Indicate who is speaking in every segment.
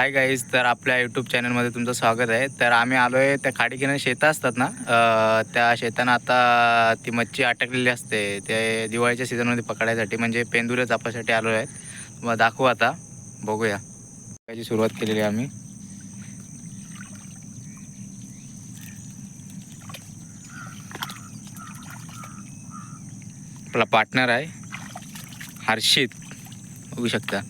Speaker 1: Hi guys तर आपल्या YouTube चॅनलमध्ये तुमचं स्वागत आहे. तर आम्ही आलो आहे त्या खाडीकिनं शेतं असतात ना त्या शेतानं आता ती मच्छी अटकलेली असते. ते दिवाळीच्या सीझनमध्ये पकडायसाठी म्हणजे पेंदुरे चापासाठी आलो आहेत मग दाखवू आता. बघूया. त्याची सुरुवात केलेली आहे आम्ही. आपला पार्टनर आहे हर्षित. बघू शकता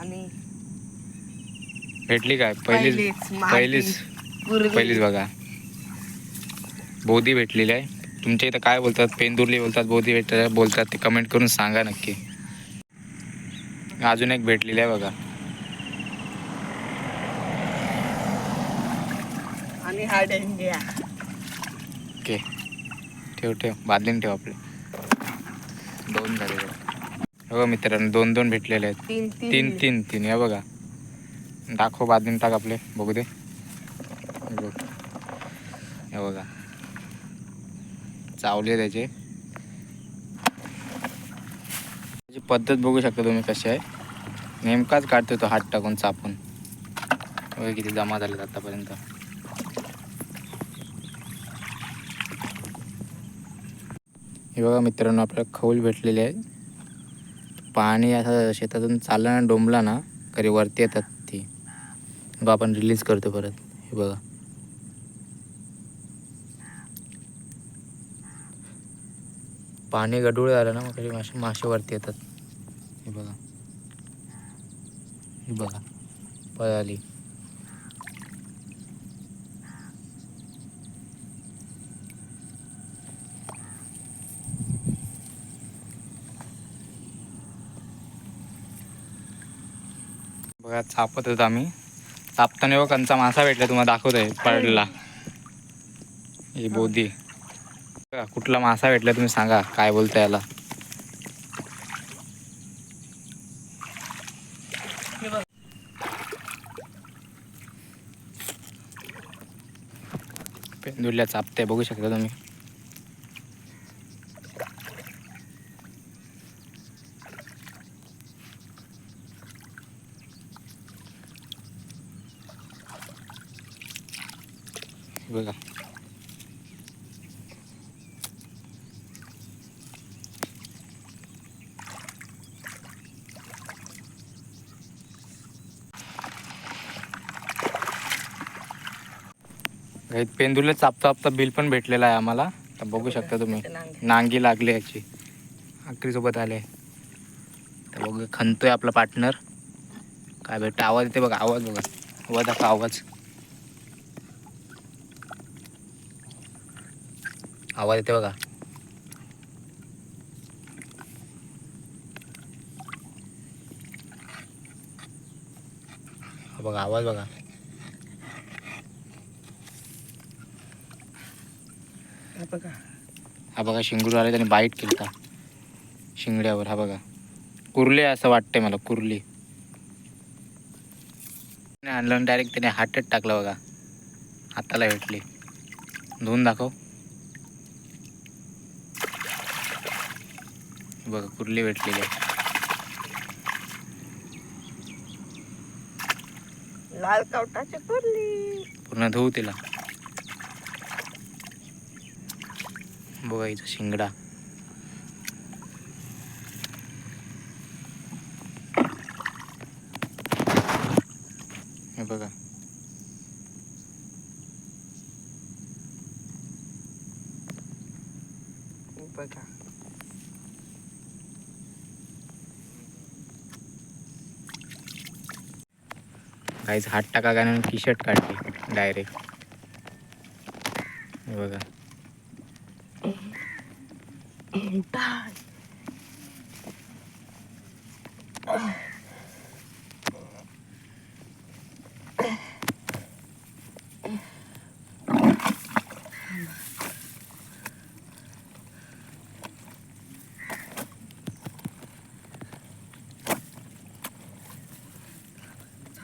Speaker 2: आणि
Speaker 1: भेटली काय? पहिलीच
Speaker 2: पहिलीच
Speaker 1: पहिलीच बघा. बोधी भेटलेली आहे. तुमच्या इथं काय बोलतात? पेंदुर्ली बोलतात बोधी भेट बोलतात ते कमेंट करून सांगा नक्की. अजून एक भेटलेली आहे बघा.
Speaker 2: आणि हा डेंग्या.
Speaker 1: ओके. ठेव ठेव. बादलीन ठेव आपले. दोन झाले बघा. हे मित्रांनो दोन दोन भेटलेले आहेत.
Speaker 2: तीन
Speaker 1: तीन. तीन तीन हे बघा. दाखव बादलीन टाक आपले बघू दे. बघ. हे बघा. चावले त्याचे. त्याची पद्धत बघू शकता तुम्ही कशी आहे. नेमकाच काढतो तो हात टाकून चापून. बघा किती जमा झालेत आतापर्यंत. हे बघा मित्रांनो आपल्याला खौल भेटलेले आहे. पाणी असं शेतातून चाललं ना डोंबला ना कधी वरती येतात. मग आपण रिलीज करतो परत. हे बघा. पाणी गडूळ झालं ना मग मासे मासे वरती येतात. हे बघा. हे बघा. पळाली बघा चापत होतो आम्ही. चापताना बघा कंचा मासा भेटला तुम्हाला दाखवतोय पडला. ही बोधी. कुठला मासा भेटला तुम्ही सांगा काय बोलता याला. पेंदुरल्या चापते बघू शकता तुम्ही. बघा. पेंदुरला चापता चापता बिल पण भेटलेलं आहे आम्हाला. तर बघू शकता तुम्ही.
Speaker 2: नांगे.
Speaker 1: लागली याची. आखरीसोबत आले. तर बघू खणतोय आपला पार्टनर काय भेटतं आवाज येते बघा आवाज बघा. आवाज दाखवा आवाज. आवाज येते बघा. हा बघा आवाज बघा.
Speaker 2: हे बघा.
Speaker 1: हा बघा शिंगूर आले त्याने बाईट केलता. शिंगड्यावर हा बघा. कुर्ले असं वाटतंय मला कुर्ली. आणलं डायरेक्ट त्याने हातच टाकला बघा. हाताला भेटली. धुवून दाखव. बघा कुर्ली भेटलेली आहे.
Speaker 2: लाल कवटाची कुर्ली.
Speaker 1: पूर्ण धुवू तिला. बघा इथं शिंगडा. हे बघा.
Speaker 2: बघा.
Speaker 1: काहीच हात टाका का टी शर्ट काढली डायरेक्ट बघा.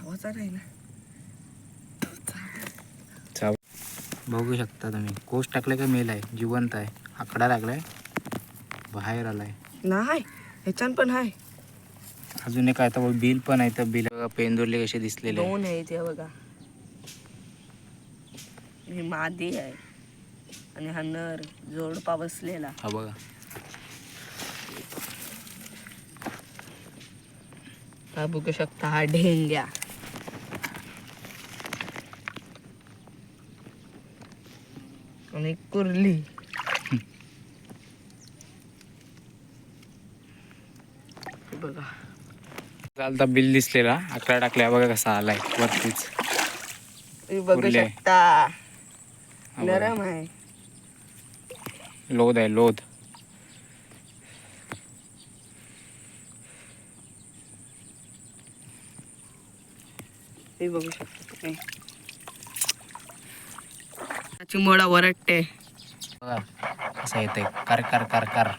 Speaker 2: नाही ना
Speaker 1: बघू शकता तुम्ही. कोस टाकले का मेल आहे जिवंत आहे. आकडा लागलाय. बाहेर आलाय.
Speaker 2: नाही. ह्याच्यान पण आहे.
Speaker 1: अजून एक आता बिल पण आहे. तर बिल बघा पेंदुरले कसे दिसलेले.
Speaker 2: दोन आहे ते बघा. ही मादी आहे. आणि हा नर जोडपा बसलेला.
Speaker 1: हा बघा.
Speaker 2: हा बघू शकता हा ढेंग्या. आणि कुर्ली. बघा.
Speaker 1: चालता बिल दिसलेला. आकडा टाकला बघा कसा आलाय वरतीच.
Speaker 2: बघू
Speaker 1: कुर्ली आहे.
Speaker 2: शकता.
Speaker 1: हा बघा.
Speaker 2: नरम आहे.
Speaker 1: लोद आहे लोद.
Speaker 2: हे बघू शकता तुम्ही. मोडा वरटते
Speaker 1: बघा कसा येतंय. कर कर कर कर.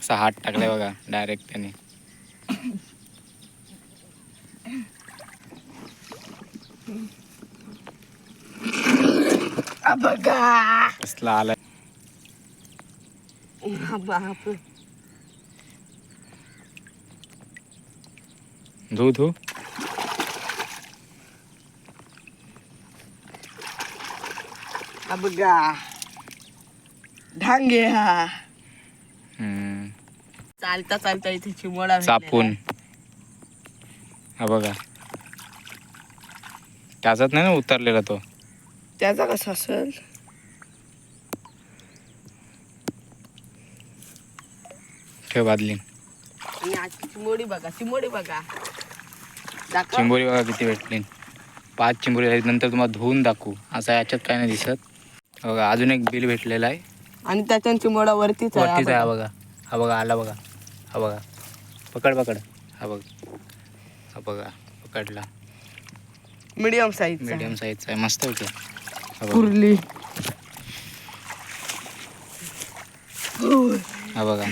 Speaker 1: असा हात टाकलाय बघा डायरेक्ट त्याने.
Speaker 2: बघा.
Speaker 1: कसला आलाय.
Speaker 2: हा बाप
Speaker 1: धू धू.
Speaker 2: हा बघा ढांगे हा
Speaker 1: हम्म.
Speaker 2: चालता चालता इथे चिमोडा
Speaker 1: चापून. हा बघा. त्याचाच नाही ना उतरलेला तो?
Speaker 2: त्याचा कसा असेल?
Speaker 1: ठेव बादली.
Speaker 2: आणि आजची चिमोडी बघा चिमोडी बघा. दाखव.
Speaker 1: चिंबोरी बघा किती भेटली. पाच चिंबोरी आहेत नंतर तुम्हाला धुवून दाखवू. असं याच्यात काय नाही दिसत. बघा अजून एक बिल भेटलेला आहे.
Speaker 2: आणि त्याच्या चिमोडा वरतीच आहे,
Speaker 1: वरतीच आहे हा
Speaker 2: बघा.
Speaker 1: बघा. हा बघा आला बघा. हा बघा. पकड पकड. हा बघ. हा बघा पकडला.
Speaker 2: मीडियम साईज
Speaker 1: मीडियम साईजचा आहे. मस्त होते हा बघा.
Speaker 2: कुर्ली.
Speaker 1: हा बघा.